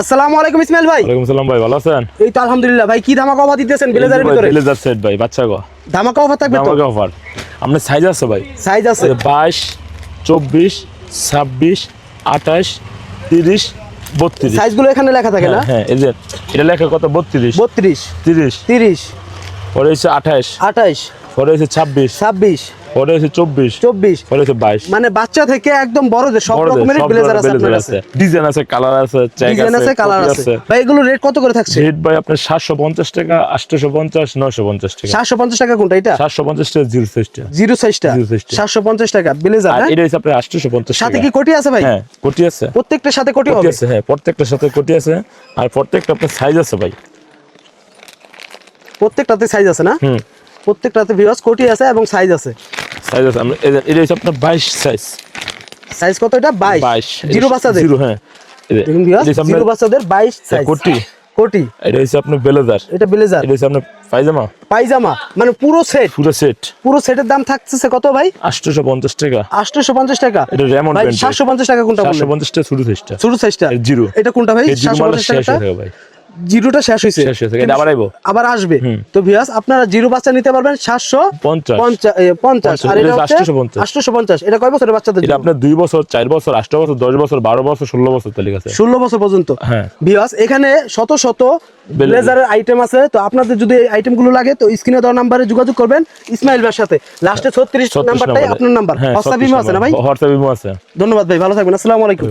আসসালামু আলাইকুম ইসমাইল ভাই। ওয়ালাইকুম সালাম ভাই ভালো আছেন? এই তো আলহামদুলিল্লাহ ভাই কি ধামাকা অফার দিতেছেন ব্লেজারের ভিতরে? ব্লেজার সেট ভাই বাচ্চা গো। ধামাকা অফার থাকবে তো? ধামাকা অফার আপনার সাইজ আছে ভাই? সাইজ আছে। 22 24 26 28 30 32 সাইজগুলো এখানে লেখা থাকে হ্যাঁ, না? হ্যাঁ এই যে এটা লেখা কত? 32 32 30 30 পরে হচ্ছে 28 28 পরে হচ্ছে 26 26 ওটা হচ্ছে 24 24 ওটা হচ্ছে 22 মানে বাচ্চা থেকে একদম বড় সব রকমের ব্লেজার আছে ডিজাইন আছে। কালার আছে ডিজাইন আছে কালার আছে ভাই এগুলো রেট কত করে থাকছে? রেট ভাই আপনার 750 টাকা 850 950 টাকা। 750 টাকা কোনটা এটা? 750 টাকা জিরো সাইজটা জিরো সাইজটা 750 টাকা ব্লেজার হ্যাঁ? এটা হচ্ছে আপনার সাথে কি কোটি আছে ভাই? হ্যাঁ, কোটি আছে। সাথে কোটি হ্যাঁ সাথে কোটি আছে। আর প্রত্যেকটা আপনার সাইজ আছে ভাই। প্রত্যেকটাতে সাইজ আছে না? প্রত্যেকটাতে ভিউয়ার্স কোটি আছে এবং সাইজ আছে। সাইজ আছে আমরা- এটা এটা হচ্ছে আপনার বাইশ সাইজ সাইজ কত এটা? বাইশ। বাইশ। জিরো বাচ্চাদের? জিরো হ্যাঁ। জিরো বাচ্চাদের বাইশ সাইজ কোটি। কোটি। এটা হচ্ছে আপনার বেলেজার। এটা ব্লেজার। এটা হচ্ছে আপনার পায়জামা। পায়জামা। মানে পুরো সেট পুরো সেট পুরো সেটের দাম থাকছে কত ভাই? আটশোশো পঞ্চাশ টাকা। আটশোশো পঞ্চাশ টাকা। এটা Raymond ভাই brand এর। সাতশো পঞ্চাশ টাকা কোনটা চারশো বললেন পঞ্চাশ টাকা শুরু সাইজটা ছোট সাইজটা জিরো। এটা কোনটা ভাই? এই জিরো সাতশো মানে পঞ্চাশ শেষ টাকা ভাই। জিরোটা শেষ হয়েছে। শেষ হয়েছে, এটা আবার আইবো? আবার আসবে। তো ভিয়াস আপনারা জিরো বাচ্চা নিতে পারবেন সাতশো পঞ্চাশ। পঞ্চাশ এ, পঞ্চাশ। আর এটা এটা হচ্ছে হচ্ছে 850 এটা কয় বছরের বাচ্চাদের এটা আপনার দুই বছর চার বছর আট বছর দশ বছর বারো বছর ষোলো বছর তালিকা আছে। ষোলো বছর পর্যন্ত। হ্যাঁ। ভিওয়াস এখানে শত শত ব্লেজারের আইটেম আছে। তো আপনাদের যদি এই আইটেমগুলো লাগে তো স্ক্রিনে দেওয়া নাম্বারে যোগাযোগ করবেন ইসমাইল ভাইয়ের সাথে। লাস্টে ছত্রিশ ছত্রিশ নাম্বারটাই আপনার নাম্বার। হ্যাঁ হোয়াটসঅ্যাপ ইমো আছে না ভাই? হোয়াটসঅ্যাপ ইমো আছে। ধন্যবাদ ভাই ভালো থাকবেন। আসসালামু আলাইকুম।